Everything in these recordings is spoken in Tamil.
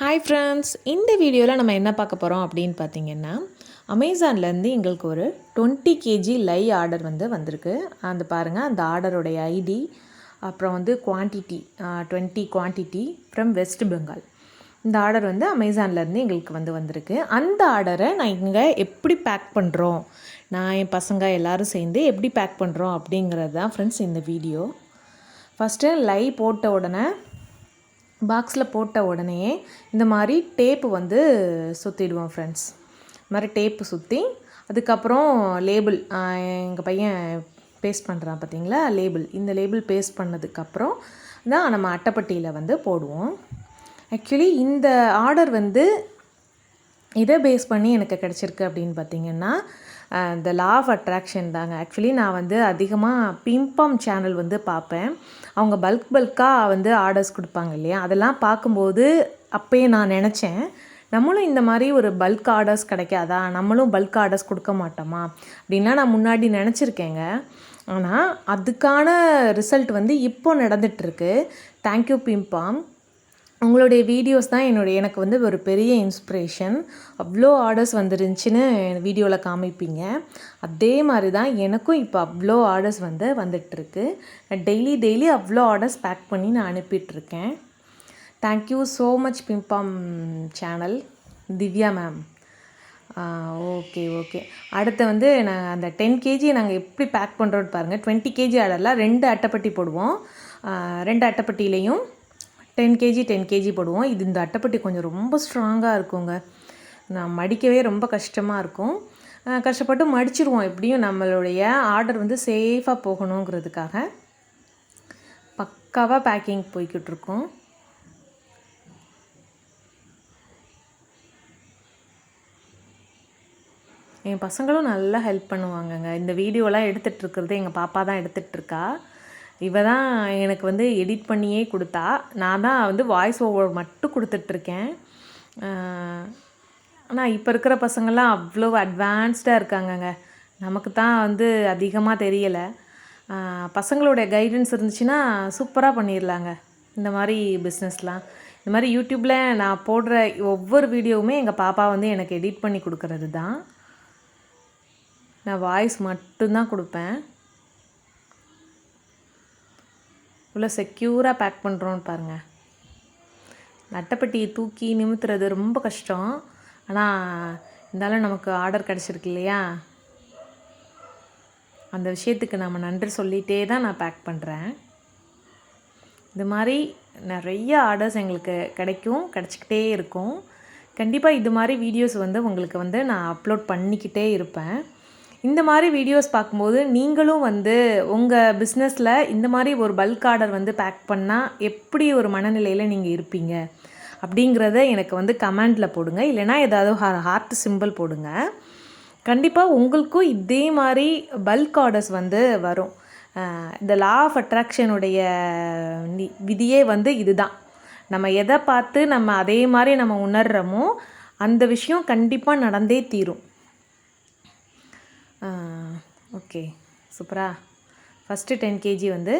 ஹாய் ஃப்ரெண்ட்ஸ் இந்த வீடியோவில் நம்ம என்ன பார்க்க போகிறோம் அப்படின்னு பார்த்தீங்கன்னா அமேசான்லேருந்து எங்களுக்கு ஒரு டுவெண்ட்டி கேஜி லை ஆர்டர் வந்து வந்திருக்கு. அந்த பாருங்கள் அந்த ஆர்டருடைய ஐடி அப்புறம் வந்து quantity twenty quantity from West Bengal இந்த ஆர்டர் வந்து அமேசான்லேருந்து எங்களுக்கு வந்து வந்திருக்கு. அந்த ஆர்டரை நான் இங்கே எப்படி பேக் பண்ணுறோம் நான் என் பசங்க எல்லோரும் சேர்ந்து எப்படி பேக் பண்ணுறோம் அப்படிங்கிறது தான் ஃப்ரெண்ட்ஸ் இந்த வீடியோ. ஃபஸ்ட்டு லை போட்ட உடனே பாக்ஸில் போட்ட உடனே இந்த மாதிரி டேப்பு வந்து சுற்றிடுவோம் ஃப்ரெண்ட்ஸ் இந்த மாதிரி டேப்பு சுற்றி அதுக்கப்புறம் லேபிள் எங்கள் பையன் பேஸ்ட் பண்ணுறான் பார்த்தீங்களா லேபிள் இந்த லேபிள் பேஸ்ட் பண்ணதுக்கப்புறம் தான் நம்ம அட்டைப்பட்டியில் வந்து போடுவோம். ஆக்சுவலி இந்த ஆர்டர் வந்து இதை பேஸ் பண்ணி எனக்கு கிடச்சிருக்கு அப்படின்னு பார்த்தீங்கன்னா த லா ஆஃப் அட்ராக்ஷன் தாங்க. ஆக்சுவலி நான் வந்து அதிகமாக பிம்பம் சேனல் வந்து பார்ப்பேன். அவங்க பல்க் பல்காக வந்து ஆர்டர்ஸ் கொடுப்பாங்க இல்லையா? அதெல்லாம் பார்க்கும்போது அப்போயே நான் நினச்சேன் நம்மளும் இந்த மாதிரி ஒரு பல்க் ஆர்டர்ஸ் கிடைக்காதா? நம்மளும் பல்க் ஆர்டர்ஸ் கொடுக்க மாட்டோமா? அப்படின்லாம் நான் முன்னாடி நினச்சிருக்கேங்க. ஆனால் அதுக்கான ரிசல்ட் வந்து இப்போ நடந்துகிட்ருக்கு தேங்க்யூ பிம்பாம் உங்களுடைய வீடியோஸ் தான் என்னுடைய எனக்கு வந்து ஒரு பெரிய இன்ஸ்பிரேஷன் அவ்வளோ ஆர்டர்ஸ் வந்துருந்துச்சின்னு வீடியோவில் காமிப்பீங்க. அதே மாதிரி தான் எனக்கும் இப்போ அவ்வளோ ஆர்டர்ஸ் வந்து வந்துட்டுருக்கு. டெய்லி டெய்லி அவ்வளோ ஆர்டர்ஸ் பேக் பண்ணி நான் அனுப்பிட்டுருக்கேன். Thank you so much Bimbam channel Divya ma'am okay okay அடுத்து வந்து நான் அந்த டென் கேஜி நாங்கள் எப்படி பேக் பண்ணுறோன்னு பாருங்கள் டுவெண்ட்டி கேஜி ஆர்டரில் ரெண்டு அட்டைப்பட்டி போடுவோம். ரெண்டு அட்டைப்பட்டியிலையும் டென் கேஜி டென் கேஜி போடுவோம். இது இந்த அட்டைப்பட்டி கொஞ்சம் ரொம்ப ஸ்ட்ராங்காக இருக்குங்க. நான் மடிக்கவே ரொம்ப கஷ்டமாக இருக்கும். கஷ்டப்பட்டு மடிச்சிருவோம். எப்படியும் நம்மளுடைய ஆர்டர் வந்து சேஃபாக போகணுங்கிறதுக்காக பக்காவாக பேக்கிங் போய்கிட்டு இருக்கோம். என் பசங்களும் நல்லா ஹெல்ப் பண்ணுவாங்கங்க. இந்த வீடியோலாம் எடுத்துகிட்ருக்கிறது எங்கள் பாப்பா தான் எடுத்துகிட்ருக்கா இவ தான் எனக்கு வந்து எடிட் பண்ணியே கொடுத்தா. நான் தான் வந்து வாய்ஸ் ஓவர் மட்டும் கொடுத்துட்ருக்கேன். ஆனால் இப்போ இருக்கிற பசங்கள்லாம் அவ்வளோ அட்வான்ஸ்டாக இருக்காங்கங்க. நமக்கு தான் வந்து அதிகமாக தெரியலை. பசங்களுடைய கைடன்ஸ் இருந்துச்சுன்னா சூப்பராக பண்ணிடலாங்க இந்த மாதிரி பிஸ்னஸ்லாம் இந்த மாதிரி யூடியூப்பில் நான் போடுற ஒவ்வொரு வீடியோவுமே எங்கள் பாப்பா வந்து எனக்கு எடிட் பண்ணி கொடுக்கறது தான் நான் வாய்ஸ் மட்டும்தான் கொடுப்பேன். இவ்வளோ செக்யூராக பேக் பண்ணுறோன்னு பாருங்கள் நட்டைப்பட்டியை தூக்கி நிமித்துறது ரொம்ப கஷ்டம். ஆனால் இருந்தாலும் நமக்கு ஆர்டர் கிடச்சிருக்கு இல்லையா? அந்த விஷயத்துக்கு நம்ம நன்றி சொல்லிகிட்டே தான் நான் பேக் பண்ணுறேன் இது மாதிரி நிறைய ஆர்டர்ஸ் எங்களுக்கு கிடைக்கும் கிடச்சிக்கிட்டே இருக்கும். கண்டிப்பாக இது மாதிரி வீடியோஸ் வந்து உங்களுக்கு வந்து நான் அப்லோட் பண்ணிக்கிட்டே இருப்பேன். இந்த மாதிரி வீடியோஸ் பார்க்கும்போது நீங்களும் வந்து உங்கள் பிஸ்னஸில் இந்த மாதிரி ஒரு பல்க் ஆர்டர் வந்து பேக் பண்ணால் எப்படி ஒரு மனநிலையில் நீங்கள் இருப்பீங்க? அப்படிங்கிறத எனக்கு வந்து கமெண்டில் போடுங்க. இல்லைனா ஏதாவது ஹார்ட் சிம்பிள் போடுங்க. கண்டிப்பாக உங்களுக்கும் இதே மாதிரி பல்க் ஆர்டர்ஸ் வந்து வரும். இந்த லா ஆஃப் அட்ராக்ஷனுடைய விதியே வந்து இதுதான். நம்ம எதை பார்த்து நம்ம அதே மாதிரி நம்ம உணர்கிறோமோ அந்த விஷயம் கண்டிப்பாக நடந்தே தீரும். ஓகே. சூப்பரா. ஃபஸ்ட்டு டென் கேஜி வந்து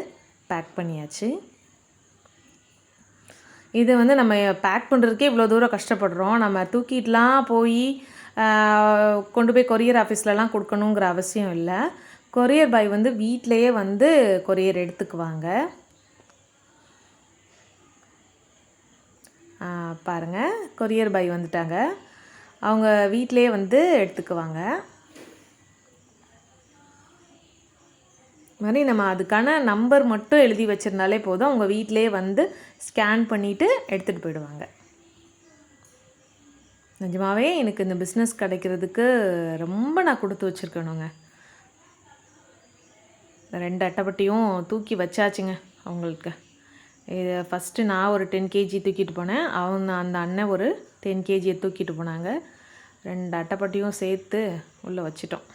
பேக் பண்ணியாச்சு. இது வந்து நம்ம பேக் பண்ணுறதுக்கே இவ்வளோ தூரம் கஷ்டப்படுறோம். நம்ம தூக்கிட்டுலாம் போய் கொண்டு போய் கொரியர் ஆஃபீஸ்லலாம் கொடுக்கணுங்கிற அவசியம் இல்லை. கொரியர் பாய் வந்து வீட்டிலையே வந்து கொரியர் எடுத்துக்குவாங்க. பாருங்கள் கொரியர் பாய் வந்துட்டாங்க. அவங்க வீட்டிலையே வந்து எடுத்துக்குவாங்க. மாதிரி நம்ம அதுக்கான நம்பர் மட்டும் எழுதி வச்சுருந்தாலே போதும். அவங்க வீட்டிலே வந்து ஸ்கேன் பண்ணிவிட்டு எடுத்துகிட்டு போயிடுவாங்க. நிஜமாகவே எனக்கு இந்த பிஸ்னஸ் கிடைக்கிறதுக்கு ரொம்ப நான் கொடுத்து வச்சுருக்கணுங்க. ரெண்டு அட்டைப்பட்டியும் தூக்கி வச்சாச்சுங்க அவங்களுக்கு. இது ஃபஸ்ட்டு நான் ஒரு டென் கேஜி தூக்கிட்டு போனேன். அவங்க அந்த அண்ணன் ஒரு டென் கேஜியை தூக்கிட்டு போனாங்க. ரெண்டு அட்டைப்பட்டியும் சேர்த்து உள்ளே வச்சிட்டோம்.